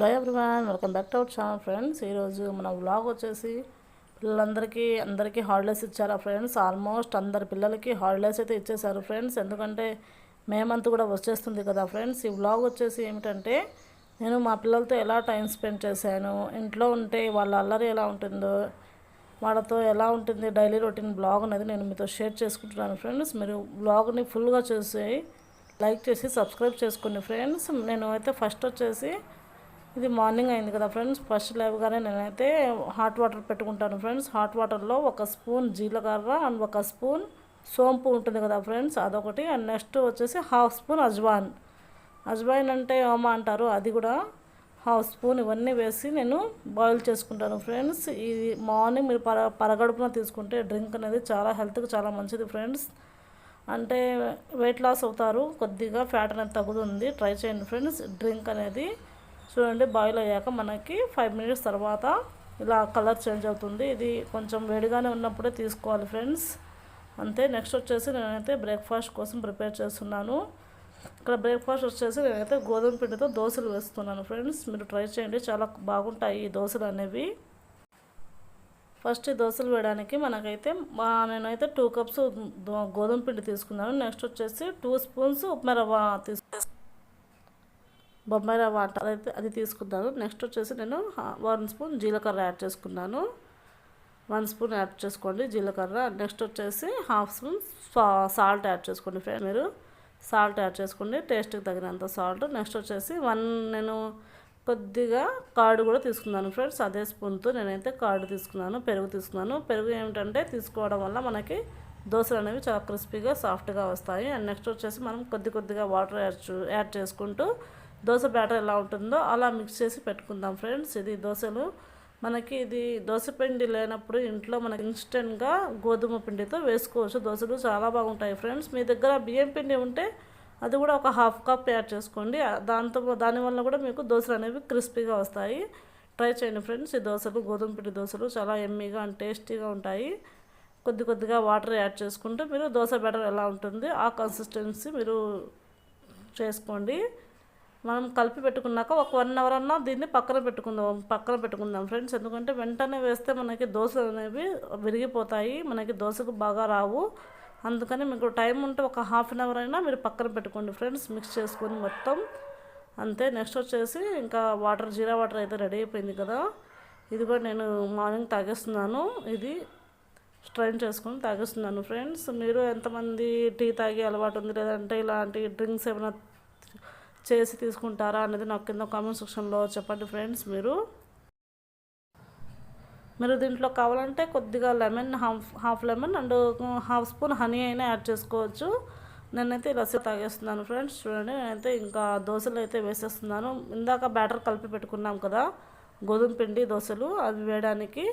Hello everyone welcome back to our channel friends ఈరోజు మన vlog వచ్చేసి పిల్లలందరికీ అందరికీ హాలిడేస్ ఇచ్చారా ఫ్రెండ్స్ ఆల్మోస్ట్ అందరి పిల్లలకి హాలిడేస్ అయితే ఇచ్చేసారు ఫ్రెండ్స్ ఎందుకంటే మే మంత్ కూడా వచ్చేస్తుంది కదా ఫ్రెండ్స్ ఈ వ్లాగ్ వచ్చేసి ఏమిటంటే నేను మా పిల్లలతో ఎలా టైం స్పెండ్ చేశాను ఇంట్లో ఉంటే వాళ్ళ అల్లరి ఎలా ఉంటుందో వాళ్ళతో ఎలా ఉంటుంది డైలీ రొటీన్ బ్లాగ్ అనేది నేను మీతో షేర్ చేసుకుంటున్నాను ఫ్రెండ్స్ మీరు బ్లాగ్ని ఫుల్గా చూసి లైక్ చేసి సబ్స్క్రైబ్ చేసుకోండి ఫ్రెండ్స్ నేను అయితే ఫస్ట్ వచ్చేసి ఇది మార్నింగ్ అయింది కదా ఫ్రెండ్స్. ఫస్ట్ లేవగానే నేనైతే హాట్ వాటర్ పెట్టుకుంటాను ఫ్రెండ్స్. హాట్ వాటర్లో ఒక స్పూన్ జీలకర్ర అండ్ ఒక స్పూన్ సోంపు ఉంటుంది కదా ఫ్రెండ్స్. అదొకటి. అండ్ నెక్స్ట్ వచ్చేసి హాఫ్ స్పూన్ అజ్వాన్. అజ్వాయిన్ అంటే ఓమ అంటారు. అది కూడా హాఫ్ స్పూన్ ఇవన్నీ వేసి నేను బాయిల్ చేసుకుంటాను ఫ్రెండ్స్. ఇది మార్నింగ్ మీరు పర పరగడుపున తీసుకుంటే డ్రింక్ అనేది చాలా హెల్త్కి చాలా మంచిది ఫ్రెండ్స్. అంటే వెయిట్ లాస్ అవుతారు. కొద్దిగా ఫ్యాట్ అనేది తగ్గుతుంది. ట్రై చేయండి ఫ్రెండ్స్. డ్రింక్ అనేది చూడండి బాయిల్ అయ్యాక మనకి ఫైవ్ మినిట్స్ తర్వాత ఇలా కలర్ చేంజ్ అవుతుంది. ఇది కొంచెం వేడిగానే ఉన్నప్పుడే తీసుకోవాలి ఫ్రెండ్స్ అంతే నెక్స్ట్ వచ్చేసి నేనైతే బ్రేక్ఫాస్ట్ కోసం ప్రిపేర్ చేస్తున్నాను. ఇక్కడ బ్రేక్ఫాస్ట్ వచ్చేసి నేనైతే గోధుమ పిండితో దోశలు వేస్తున్నాను ఫ్రెండ్స్ మీరు ట్రై చేయండి చాలా బాగుంటాయి ఈ దోశలు అనేవి. ఫస్ట్ ఈ దోశలు వేయడానికి మనకైతే మా నేనైతే టూ కప్స్ గోధుమ పిండి తీసుకున్నాను. నెక్స్ట్ వచ్చేసి టూ స్పూన్స్ ఉప్మా రవ్వ తీసుకున్నాను బొంబాయి రవ్వ అంటారు అయితే అది తీసుకున్నాను నెక్స్ట్ వచ్చేసి నేను వన్ స్పూన్ జీలకర్ర యాడ్ చేసుకున్నాను. వన్ స్పూన్ యాడ్ చేసుకోండి జీలకర్ర. నెక్స్ట్ వచ్చేసి హాఫ్ స్పూన్ సాల్ట్ యాడ్ చేసుకోండి ఫ్రెండ్ మీరు. సాల్ట్ యాడ్ చేసుకోండి టేస్ట్కి తగినంత సాల్ట్. నెక్స్ట్ వచ్చేసి వన్ నేను కొద్దిగా కార్డు కూడా తీసుకున్నాను ఫ్రెండ్స్. అదే స్పూన్తో నేనైతే కార్డు తీసుకున్నాను పెరుగు తీసుకున్నాను. పెరుగు ఏమిటంటే తీసుకోవడం వల్ల మనకి దోశలు అనేవి చాలా క్రిస్పీగా సాఫ్ట్గా వస్తాయి. అండ్ నెక్స్ట్ వచ్చేసి మనం కొద్ది కొద్దిగా వాటర్ యాడ్ యాడ్ చేసుకుంటూ దోశ బ్యాటర్ ఎలా ఉంటుందో అలా మిక్స్ చేసి పెట్టుకుందాం ఫ్రెండ్స్. ఇది దోశలు. మనకి ఇది దోశ పిండి లేనప్పుడు ఇంట్లో మనకి ఇన్స్టెంట్గా గోధుమ పిండితో వేసుకోవచ్చు. దోశలు చాలా బాగుంటాయి ఫ్రెండ్స్. మీ దగ్గర బియ్యం పిండి ఉంటే అది కూడా ఒక హాఫ్ కప్ యాడ్ చేసుకోండి. దాంతో దానివల్ల కూడా మీకు దోశలు అనేవి క్రిస్పీగా వస్తాయి. ట్రై చేయండి ఫ్రెండ్స్. ఈ దోశలు గోధుమ పిండి దోశలు చాలా ఎమ్మీగా అండ్ టేస్టీగా ఉంటాయి. కొద్ది కొద్దిగా వాటర్ యాడ్ చేసుకుంటూ మీరు దోశ బ్యాటర్ ఎలా ఉంటుంది ఆ కన్సిస్టెన్సీ మీరు చేసుకోండి. మనం కలిపి పెట్టుకున్నాక ఒక వన్ అవర్ అన్నా దీన్ని పక్కన పెట్టుకుందాం పక్కన పెట్టుకుందాం. ఫ్రెండ్స్ ఎందుకంటే వెంటనే వేస్తే మనకి దోశలు అనేవి విరిగిపోతాయి మనకి దోశకు బాగా రావు. అందుకని మీకు టైం ఉంటే ఒక హాఫ్ అన్ అవర్ అయినా మీరు పక్కన పెట్టుకోండి ఫ్రెండ్స్ మిక్స్ చేసుకొని మొత్తం. అంతే నెక్స్ట్ వచ్చేసి ఇంకా వాటర్ జీరా వాటర్ అయితే రెడీ అయిపోయింది కదా. ఇది కూడా నేను మార్నింగ్ తాగేస్తున్నాను. ఇది స్ట్రైన్ చేసుకొని తాగేస్తున్నాను ఫ్రెండ్స్. మీరు ఎంతమంది టీ తాగే అలవాటు ఉంది లేదంటే ఇలాంటి డ్రింక్స్ ఏమైనా చేసి తీసుకుంటారా అనేది నాకు కింద కామెంట్ సెక్షన్లో చెప్పండి ఫ్రెండ్స్ మీరు. మీరు దీంట్లో కావాలంటే కొద్దిగా lemon half half lemon and half spoon honey అయినా యాడ్ చేసుకోవచ్చు. నేనైతే ఇలా తాగేస్తున్నాను ఫ్రెండ్స్ చూడండి. నేనైతే ఇంకా దోశలు అయితే వేసేస్తున్నాను. ఇందాక బ్యాటర్ కలిపి పెట్టుకున్నాం కదా గోధుమ పిండి దోశలు అవి వేయడానికి.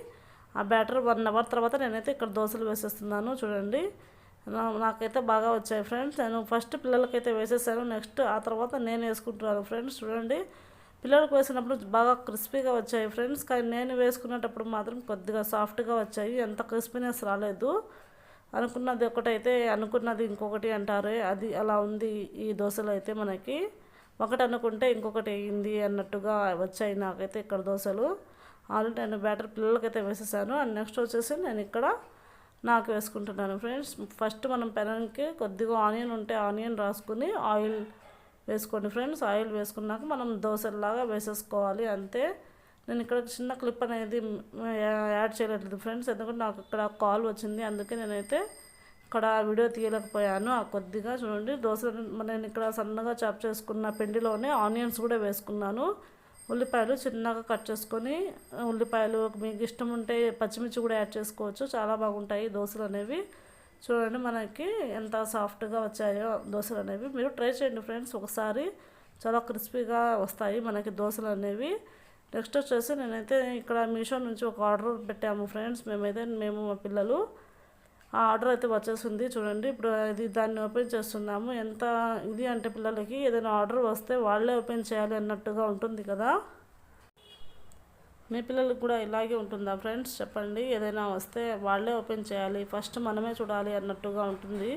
ఆ బ్యాటర్ వన్ అవర్ తర్వాత నేనైతే ఇక్కడ దోశలు వేసేస్తున్నాను చూడండి. నాకైతే బాగా వచ్చాయి ఫ్రెండ్స్. నేను ఫస్ట్ పిల్లలకైతే వేసేసాను. నెక్స్ట్ ఆ తర్వాత నేను వేసుకుంటున్నాను ఫ్రెండ్స్. చూడండి. పిల్లలకు వేసినప్పుడు బాగా క్రిస్పీగా వచ్చాయి ఫ్రెండ్స్. కానీ నేను వేసుకునేటప్పుడు మాత్రం కొద్దిగా సాఫ్ట్గా వచ్చాయి. ఎంత క్రిస్పీనెస్ రాలేదు. అనుకున్నది ఒకటైతే అనుకున్నది ఇంకొకటి అంటారు అది అలా ఉంది ఈ దోశలు అయితే మనకి. ఒకటి అనుకుంటే ఇంకొకటి అయింది అన్నట్టుగా వచ్చాయి నాకైతే ఇక్కడ దోశలు. ఆల్రెడీ నేను బ్యాటర్ పిల్లలకైతే వేసేసాను. అండ్ నెక్స్ట్ వచ్చేసి నేను ఇక్కడ నాకు వేసుకుంటున్నాను ఫ్రెండ్స్. ఫస్ట్ మనం పెనంకి కొద్దిగా ఆనియన్ ఉంటే ఆనియన్ రాసుకుని ఆయిల్ వేసుకోండి ఫ్రెండ్స్. ఆయిల్ వేసుకున్నాక మనం దోశలాగా వేసేసుకోవాలి అంతే. నేను ఇక్కడ చిన్న క్లిప్ అనేది యాడ్ చేయలేదు ఫ్రెండ్స్ ఎందుకంటే నాకు ఇక్కడ కాల్ వచ్చింది. అందుకే నేనైతే ఇక్కడ వీడియో తీయలేకపోయాను. ఆ కొద్దిగా చూడండి దోశ నేను ఇక్కడ సన్నగా చాప్ చేసుకున్న పిండిలోనే ఆనియన్స్ కూడా వేసుకున్నాను. ఉల్లిపాయలు చిన్నగా కట్ చేసుకొని ఉల్లిపాయలు మీకు ఇష్టం ఉంటే పచ్చిమిర్చి కూడా యాడ్ చేసుకోవచ్చు. చాలా బాగుంటాయి దోశలు అనేవి. చూడండి మనకి ఎంత సాఫ్ట్గా వచ్చాయో దోశలు అనేవి. మీరు ట్రై చేయండి ఫ్రెండ్స్. ఒకసారి చాలా క్రిస్పీగా వస్తాయి మనకి దోశలు అనేవి. నెక్స్ట్ వచ్చేసి నేనైతే ఇక్కడ మీషో నుంచి ఒక ఆర్డర్ పెట్టాము ఫ్రెండ్స్. మేమైతే మేము మా పిల్లలు ఆ ఆర్డర్ అయితే వచ్చేసింది. చూడండి ఇప్పుడు ఇది దాన్ని ఓపెన్ చేస్తున్నాము. ఎంత ఇది అంటే పిల్లలకి ఏదైనా ఆర్డర్ వస్తే వాళ్ళే ఓపెన్ చేయాలి అన్నట్టుగా ఉంటుంది కదా. మీ పిల్లలకు కూడా ఇలాగే ఉంటుందా ఫ్రెండ్స్? చెప్పండి. ఏదైనా వస్తే వాళ్ళే ఓపెన్ చేయాలి. ఫస్ట్ మనమే చూడాలి అన్నట్టుగా ఉంటుంది.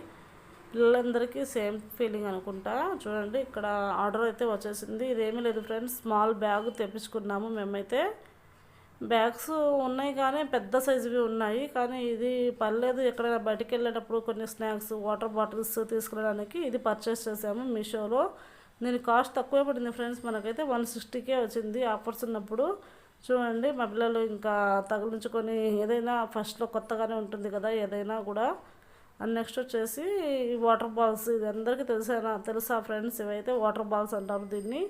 పిల్లలందరికీ సేమ్ ఫీలింగ్ అనుకుంటా. చూడండి ఇక్కడ ఆర్డర్ అయితే వచ్చేసింది. ఇదేమీ లేదు ఫ్రెండ్స్. స్మాల్ బ్యాగ్ తెప్పించుకున్నాము మేమైతే. బ్యాగ్స్ ఉన్నాయి కానీ పెద్ద సైజువి ఉన్నాయి. కానీ ఇది పర్లేదు ఎక్కడైనా బయటికి వెళ్ళేటప్పుడు కొన్ని స్నాక్స్ వాటర్ బాటిల్స్ తీసుకురావడానికి ఇది పర్చేస్ చేసాము మీషోలో. దీని కాస్ట్ తక్కువే పడింది ఫ్రెండ్స్. మనకైతే వన్ సిక్స్టీకే వచ్చింది ఆఫర్స్ ఉన్నప్పుడు. చూడండి మా పిల్లలు ఇంకా తగిలించుకొని ఏదైనా ఫస్ట్లో కొత్తగానే ఉంటుంది కదా ఏదైనా కూడా. అండ్ నెక్స్ట్ వచ్చేసి వాటర్ బాల్స్. ఇది అందరికీ తెలుసా తెలుసా ఫ్రెండ్స్? ఇవైతే వాటర్ బాల్స్ అంటారు దీన్ని.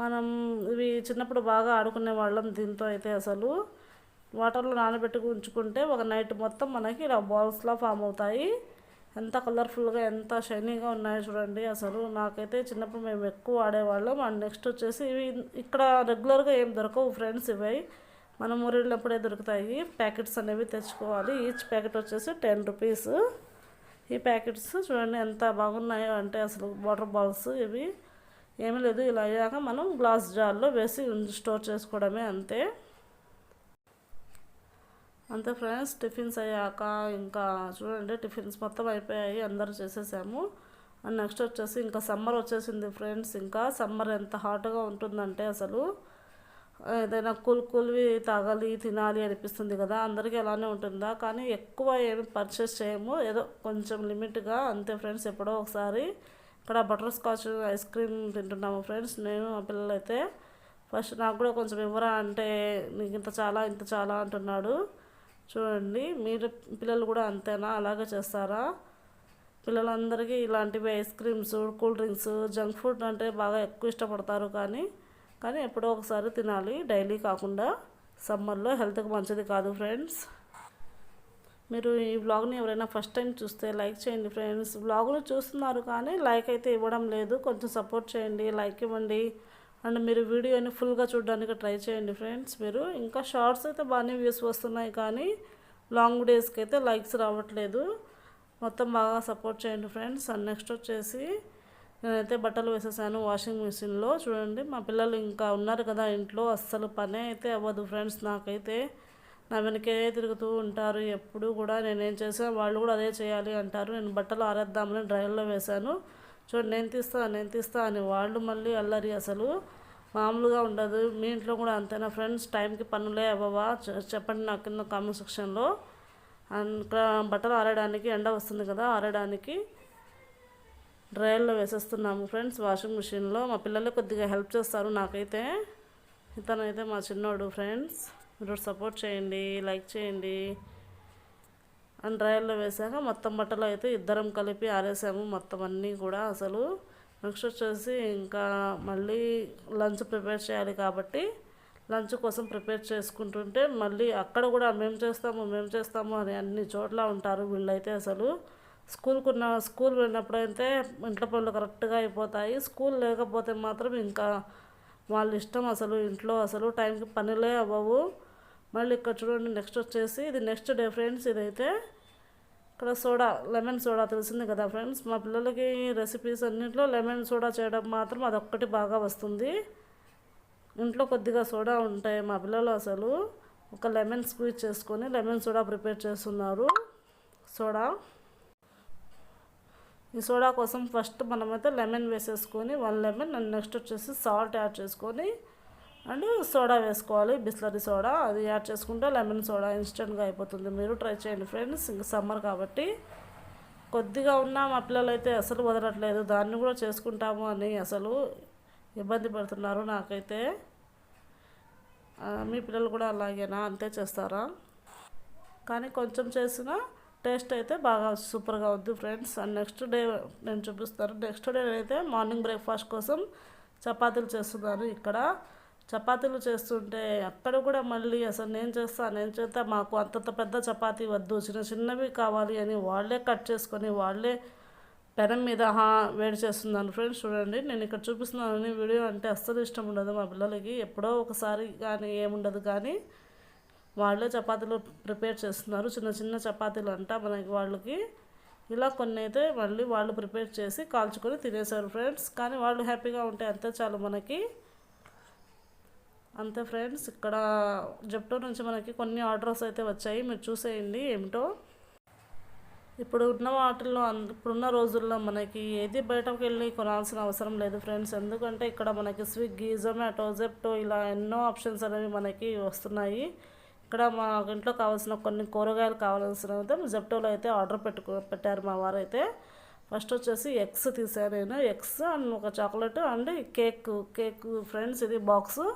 మనం ఇవి చిన్నప్పుడు బాగా ఆడుకునే వాళ్ళం దీంతో అయితే అసలు. వాటర్లో నానబెట్టుకు ఉంచుకుంటే ఒక నైట్ మొత్తం మనకి ఇలా బాల్స్లా ఫామ్ అవుతాయి. ఎంత కలర్ఫుల్గా ఎంత షైనీగా ఉన్నాయో చూడండి. అసలు నాకైతే చిన్నప్పుడు మేము ఎక్కువ ఆడేవాళ్ళం. అండ్ నెక్స్ట్ వచ్చేసి ఇవి ఇక్కడ రెగ్యులర్గా ఏం దొరకవు ఫ్రెండ్స్ ఇవి. మనం ఊరిళ్ళప్పుడే దొరుకుతాయి. ప్యాకెట్స్ అనేవి తెచ్చుకోవాలి. ఈచ్ ప్యాకెట్ వచ్చేసి టెన్ రూపీస్. ఈ ప్యాకెట్స్ చూడండి ఎంత బాగున్నాయో అంటే అసలు వాటర్ బాల్స్ ఇవి. ఏమీ లేదు ఇలా అయ్యాక మనం గ్లాస్ జార్లో వేసి స్టోర్ చేసుకోవడమే అంతే. అంతే ఫ్రెండ్స్ టిఫిన్స్ అయ్యాక ఇంకా చూడండి టిఫిన్స్ మొత్తం అయిపోయాయి అందరూ చేసేసాము. అండ్ నెక్స్ట్ వచ్చేసి ఇంకా సమ్మర్ వచ్చేసింది ఫ్రెండ్స్ ఇంకా సమ్మర్ ఎంత హాట్గా ఉంటుందంటే అసలు ఏదైనా కూల్ కూల్వి తాగాలి తినాలి అనిపిస్తుంది కదా అందరికీ అలానే ఉంటుందా? కానీ ఎక్కువ ఏమి పర్చేస్ చేయము ఏదో కొంచెం లిమిట్గా అంతే ఫ్రెండ్స్ ఎప్పుడో ఒకసారి ఇక్కడ బటర్ స్కాచ్ ఐస్ క్రీమ్ తింటున్నాము ఫ్రెండ్స్. నేను మా పిల్లలైతే ఫస్ట్ నాకు కూడా కొంచెం ఇవ్వరా అంటే నీకు ఇంత చాలా ఇంత చాలా అంటున్నాడు. చూడండి మీరు పిల్లలు కూడా అంతేనా? అలాగే చేస్తారా? పిల్లలందరికీ ఇలాంటివి ice creams cool drinks junk food అంటే బాగా ఎక్కువ ఇష్టపడతారు కానీ కానీ ఎప్పుడో ఒకసారి తినాలి. డైలీ కాకుండా సమ్మర్లో హెల్త్కి మంచిది కాదు ఫ్రెండ్స్. మీరు ఈ వ్లాగ్ని ఎవరైనా ఫస్ట్ టైం చూస్తే లైక్ చేయండి ఫ్రెండ్స్ వ్లాగులు చూస్తున్నారు కానీ లైక్ అయితే ఇవ్వడం లేదు. కొంచెం సపోర్ట్ చేయండి లైక్ ఇవ్వండి. అండ్ మీరు వీడియోని ఫుల్గా చూడడానికి ట్రై చేయండి ఫ్రెండ్స్ మీరు ఇంకా షార్ట్స్ అయితే బాగానే వ్యూస్ వస్తున్నాయి కానీ లాంగ్ డేస్కి అయితే లైక్స్ రావట్లేదు. మొత్తం బాగా సపోర్ట్ చేయండి ఫ్రెండ్స్ అండ్ నెక్స్ట్ వచ్చేసి నేనైతే బట్టలు వేసేసాను వాషింగ్ మిషన్లో చూడండి మా పిల్లలు ఇంకా ఉన్నారు కదా ఇంట్లో. అస్సలు పనే అయితే అవ్వదు ఫ్రెండ్స్ నాకైతే. నా వెనకే తిరుగుతూ ఉంటారు. ఎప్పుడు కూడా నేనేం చేసాను వాళ్ళు కూడా అదే చేయాలి అంటారు. నేను బట్టలు ఆరేద్దామని డ్రైవర్లో వేశాను. చూడండి నేను తీస్తా నేను తీస్తా అని వాళ్ళు మళ్ళీ అల్లరి అసలు. మామూలుగా ఉండదు. మీ ఇంట్లో కూడా అంతేనా ఫ్రెండ్స్? టైంకి పనులే అవ్వవా? చెప్పండి నాకు కింద కామెంట్ సెక్షన్లో. బట్టలు ఆరడానికి ఎండ వస్తుంది కదా ఆరడానికి డ్రైయర్లో వేసేస్తున్నాము ఫ్రెండ్స్ వాషింగ్ మిషన్లో. మా పిల్లలు కొద్దిగా హెల్ప్ చేస్తారు నాకైతే. ఇతనైతే మా చిన్నోడు ఫ్రెండ్స్. మీరు సపోర్ట్ చేయండి లైక్ చేయండి. అండ్ డ్రైయర్లో వేసాక మొత్తం బట్టలు అయితే ఇద్దరం కలిపి ఆరేసాము. మొత్తం అన్నీ కూడా అసలు నెక్స్ట్ వచ్చేసి ఇంకా మళ్ళీ లంచ్ ప్రిపేర్ చేయాలి కాబట్టి లంచ్ కోసం ప్రిపేర్ చేసుకుంటుంటే మళ్ళీ అక్కడ కూడా మేము చేస్తాము మేము చేస్తాము అని అన్ని చోట్ల ఉంటారు వీళ్ళైతే అసలు. స్కూల్కున్న స్కూల్ వెళ్ళినప్పుడైతే ఇంట్లో పనులు కరెక్ట్గా అయిపోతాయి. స్కూల్ లేకపోతే మాత్రం ఇంకా వాళ్ళ ఇష్టం అసలు ఇంట్లో అసలు టైంకి పనులే అవ్వవు. మళ్ళీ ఇక్కడ చూడండి నెక్స్ట్ వచ్చేసి ఇది నెక్స్ట్ డే ఫ్రెండ్స్ ఇదైతే ఇక్కడ సోడా లెమన్ సోడా తెలిసింది కదా ఫ్రెండ్స్ మా పిల్లలకి రెసిపీస్ అన్నింటిలో లెమన్ సోడా చేయడం మాత్రం అదొక్కటి బాగా వస్తుంది. ఇంట్లో కొద్దిగా సోడా ఉంటాయి మా పిల్లలు అసలు. ఒక లెమన్ స్క్వీజ్ చేసుకొని లెమన్ సోడా ప్రిపేర్ చేస్తున్నారు. సోడా. ఈ సోడా కోసం ఫస్ట్ మనమైతే లెమన్ వేసేసుకొని వన్ లెమన్ అండ్ నెక్స్ట్ వచ్చేసి సాల్ట్ యాడ్ చేసుకొని అండ్ సోడా వేసుకోవాలి బిస్లరీ సోడా. అది యాడ్ చేసుకుంటే లెమన్ సోడా ఇన్స్టెంట్గా అయిపోతుంది. మీరు ట్రై చేయండి ఫ్రెండ్స్ ఇంకా సమ్మర్ కాబట్టి. కొద్దిగా ఉన్న మా పిల్లలు అయితే అసలు వదలట్లేదు. దాన్ని కూడా చేసుకుంటాము అని అసలు ఇబ్బంది పడుతున్నారు నాకైతే. మీ పిల్లలు కూడా అలాగేనా? అంతే చేస్తారా? కానీ కొంచెం చేసినా టేస్ట్ అయితే బాగా సూపర్గా ఉంది ఫ్రెండ్స్. అండ్ నెక్స్ట్ డే నేను చూపిస్తాను. నెక్స్ట్ డే అయితే మార్నింగ్ బ్రేక్ఫాస్ట్ కోసం చపాతీలు చేస్తున్నాను ఇక్కడ. చపాతీలు చేస్తుంటే అక్కడ కూడా మళ్ళీ అసలు నేను చేస్తా నేను చేస్తా మాకు అంతంత పెద్ద చపాతీ వద్దు చిన్న చిన్నవి కావాలి అని వాళ్ళే కట్ చేసుకొని వాళ్ళే పెనం మీద వేడి చేస్తున్నాను ఫ్రెండ్స్ చూడండి నేను ఇక్కడ చూపిస్తున్నాను వీడియో అంటే అస్సలు ఇష్టం ఉండదు మా పిల్లలకి. ఎప్పుడో ఒకసారి కానీ ఏముండదు కానీ వాళ్ళే చపాతీలు ప్రిపేర్ చేస్తున్నారు. చిన్న చిన్న చపాతీలు అంట మనకి వాళ్ళకి. ఇలా కొన్ని అయితే మళ్ళీ వాళ్ళు ప్రిపేర్ చేసి కాల్చుకొని తినేశారు ఫ్రెండ్స్. కానీ వాళ్ళు హ్యాపీగా ఉంటే అంతే చాలు మనకి. అంతే ఫ్రెండ్స్ ఇక్కడ జెప్టో నుంచి మనకి కొన్ని ఆర్డర్స్ అయితే వచ్చాయి. మీరు చూసేయండి ఏమిటో. ఇప్పుడు ఉన్న వాటిల్లో అన్- ఇప్పుడున్న రోజుల్లో మనకి ఏది బయటకు వెళ్ళి కొనాల్సిన అవసరం లేదు ఫ్రెండ్స్. ఎందుకంటే ఇక్కడ మనకి స్విగ్గీ జొమాటో జెప్టో ఇలా ఎన్నో ఆప్షన్స్ అనేవి మనకి వస్తున్నాయి. ఇక్కడ మా ఇంట్లో కావాల్సిన కొన్ని కూరగాయలు కావాల్సిన జెప్టోలో అయితే ఆర్డర్ పెట్టుకో పెట్టారు మా వారు అయితే ఫస్ట్ వచ్చేసి ఎగ్స్ తీసాను నేను. ఎగ్స్ అండ్ ఒక chocolate and cake cake friends ఇది బాక్స్.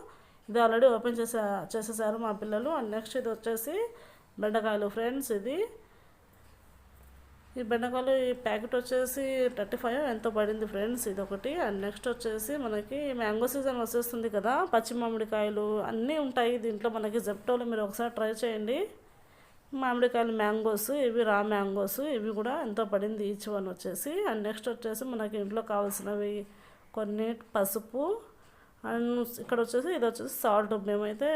ఇది ఆల్రెడీ ఓపెన్ చేసే చేసేసారు మా పిల్లలు. అండ్ నెక్స్ట్ ఇది వచ్చేసి బెండకాయలు ఫ్రెండ్స్ ఇది. ఈ బెండకాయలు ఈ ప్యాకెట్ వచ్చేసి థర్టీ ఫైవ్ ఎంతో పడింది ఫ్రెండ్స్ ఇది ఒకటి. అండ్ నెక్స్ట్ వచ్చేసి మనకి మ్యాంగో సీజన్ వచ్చేస్తుంది కదా పచ్చి మామిడికాయలు అన్నీ ఉంటాయి దీంట్లో. మనకి జెప్టోలో మీరు ఒకసారి ట్రై చేయండి. మామిడికాయలు మ్యాంగోస్ ఇవి రా మ్యాంగోస్ ఇవి కూడా ఎంతో పడింది ఈచ్ వన్ వచ్చేసి. అండ్ నెక్స్ట్ వచ్చేసి మనకి ఇంట్లో కావాల్సినవి కొన్ని పసుపు అండ్ ఇక్కడ వచ్చేసి ఇది వచ్చేసి సాల్ట్. మేమైతే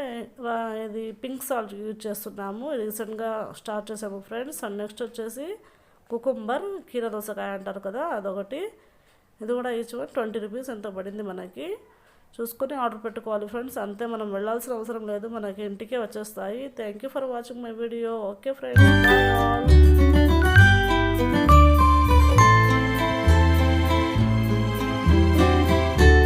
ఇది పింక్ సాల్ట్ యూజ్ చేస్తున్నాము. రీసెంట్గా స్టార్ట్ చేసాము ఫ్రెండ్స్. అండ్ నెక్స్ట్ వచ్చేసి కుకుంబర్ కీర దోసకాయ అంటారు కదా అదొకటి. ఇది కూడా ఈచ్ వన్ ట్వంటీ రూపీస్ ఎంత పడింది మనకి. చూసుకొని ఆర్డర్ పెట్టుకోవాలి ఫ్రెండ్స్. అంతే మనం వెళ్ళాల్సిన అవసరం లేదు. మనకి ఇంటికే వచ్చేస్తాయి. Thank you for watching my video. Okay friends.